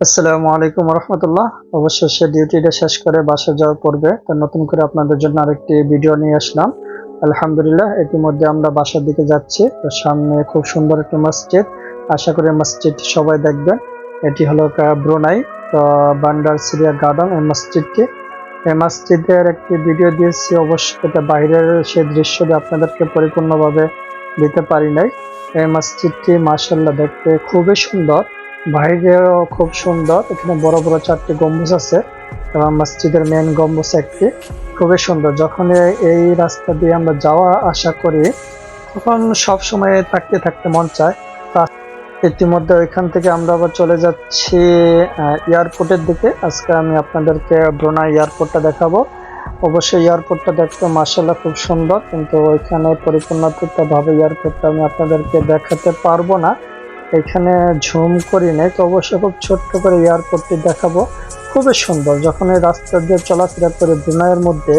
আসসালামু আলাইকুম রহমতুল্লাহ। অবশ্যই অবশেষে ডিউটিটা শেষ করে বাসা যাওয়ার পূর্বে তো নতুন করে আপনাদের জন্য আরেকটি ভিডিও নিয়ে আসলাম। আলহামদুলিল্লাহ, ইতিমধ্যে আমরা বাসার দিকে যাচ্ছি। তো সামনে খুব সুন্দর একটি মসজিদ। আশা করি মসজিদ সবাই দেখবেন। এটি হলো ব্রুনাই, তো বান্ডার সিরিয়া গার্ডেন এই মসজিদটি। এই মসজিদের একটি ভিডিও দিয়েছি অবশ্যই এটা বাইরের সেই দৃশ্যটি আপনাদেরকে পরিপূর্ণভাবে দিতে পারি নাই। এই মসজিদটি মাসাল্লাহ দেখতে খুবই সুন্দর। বাইরেও খুব সুন্দর। এখানে বড় বড় চারটি গম্বুজ আছে এবং মসজিদের মেন গম্বুজ একটি। খুবই সুন্দর। যখন এই রাস্তা দিয়ে আমরা যাওয়া আসা করি, তখন সব সময় থাকতে থাকতে মন চায়। তা ইতিমধ্যে ওইখান থেকে আমরা আবার চলে যাচ্ছি এয়ারপোর্টের দিকে। আজকে আমি আপনাদেরকে ব্রোনা এয়ারপোর্টটা দেখাবো। অবশ্যই এয়ারপোর্টটা দেখতে মার্শাল্লাহ খুব সুন্দর। কিন্তু ওইখানে পরিপূর্ণভাবে এয়ারপোর্টটা আমি আপনাদেরকে দেখাতে পারব না। এখানে ঝুম করি নাই, তো অবশ্যই খুব ছোট্ট করে এয়ারপোর্টটি দেখাবো। খুবই সুন্দর, যখন এই রাস্তা দিয়ে চলাফেরা করে ব্রুনাইয়ের মধ্যে,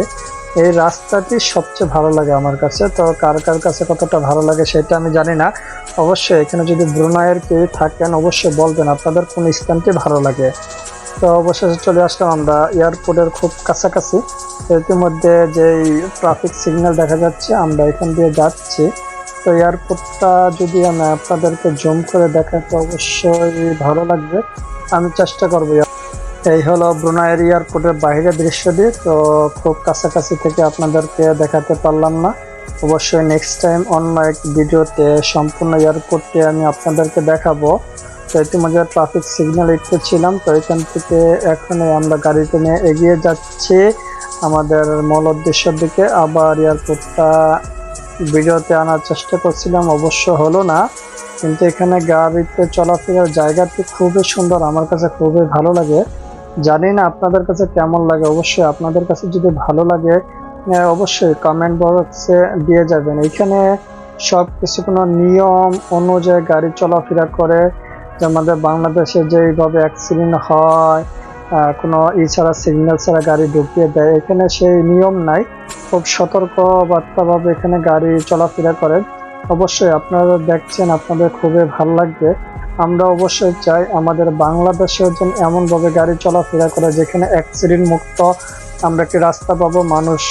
এই রাস্তাটি সবচেয়ে ভালো লাগে আমার কাছে। তো কার কার কাছে কতটা ভালো লাগে সেটা আমি জানি না। অবশ্যই এখানে যদি ব্রুনাইয়ের কেউ থাকেন, অবশ্যই বলবেন আপনাদের কোন স্থানটি ভালো লাগে। তো অবশেষে চলে আসলাম আমরা এয়ারপোর্টের খুব কাছাকাছি। ইতিমধ্যে যেই ট্রাফিক সিগন্যাল দেখা যাচ্ছে, আমরা এখান দিয়ে যাচ্ছি। তো এয়ারপোর্টটা যদি আমি আপনাদেরকে জুম করে দেখাতে অবশ্যই ভালো লাগবে। আমি চেষ্টা করব। এই হলো ব্রুনাইয়ের এয়ারপোর্টের বাইরের দৃশ্যটি তো খুব কাছাকাছি থেকে আপনাদেরকে দেখাতে পারলাম না। অবশ্যই নেক্সট টাইম অন্য এক ভিডিওতে সম্পূর্ণ এয়ারপোর্টটি আমি আপনাদেরকে দেখাবো। তো ইতিমধ্যে ট্রাফিক সিগন্যাল একটু ছিলাম তো এখান থেকে এখন আমরা গাড়িতে নিয়ে এগিয়ে যাচ্ছি। আমাদের মূল উদ্দেশ্যের দিকে আবার এয়ারপোর্টটা ভিডিওতে আনার চেষ্টা করছিলাম, অবশ্য হলো না। কিন্তু এখানে গাড়িতে চলাফেরার জায়গাটি খুবই সুন্দর, আমার কাছে খুবই ভালো লাগে। জানি না আপনাদের কাছে কেমন লাগে, অবশ্যই আপনাদের কাছে যদি ভালো লাগে অবশ্যই কমেন্ট বক্সে দিয়ে যাবেন। এখানে সব কিছু কোনো নিয়ম অনুযায়ী গাড়ি চলাফেরা করে। যে আমাদের বাংলাদেশে যেইভাবে অ্যাক্সিডেন্ট হয় কোনো ই ছাড়া সিগন্যাল ছাড়া গাড়ি ঢুকিয়ে দেয়। এখানে সেই নিয়ম নাই। খুব সতর্কবার্তাভাবে এখানে গাড়ি চলাফেরা করেন। অবশ্যই আপনারা দেখছেন, আপনাদের খুবই ভালো লাগবে। আমরা অবশ্যই চাই আমাদের বাংলাদেশেও যেন এমনভাবে গাড়ি চলাফেরা করে যেখানে অ্যাক্সিডেন্ট মুক্ত আমরা একটি রাস্তা পাবো। মানুষ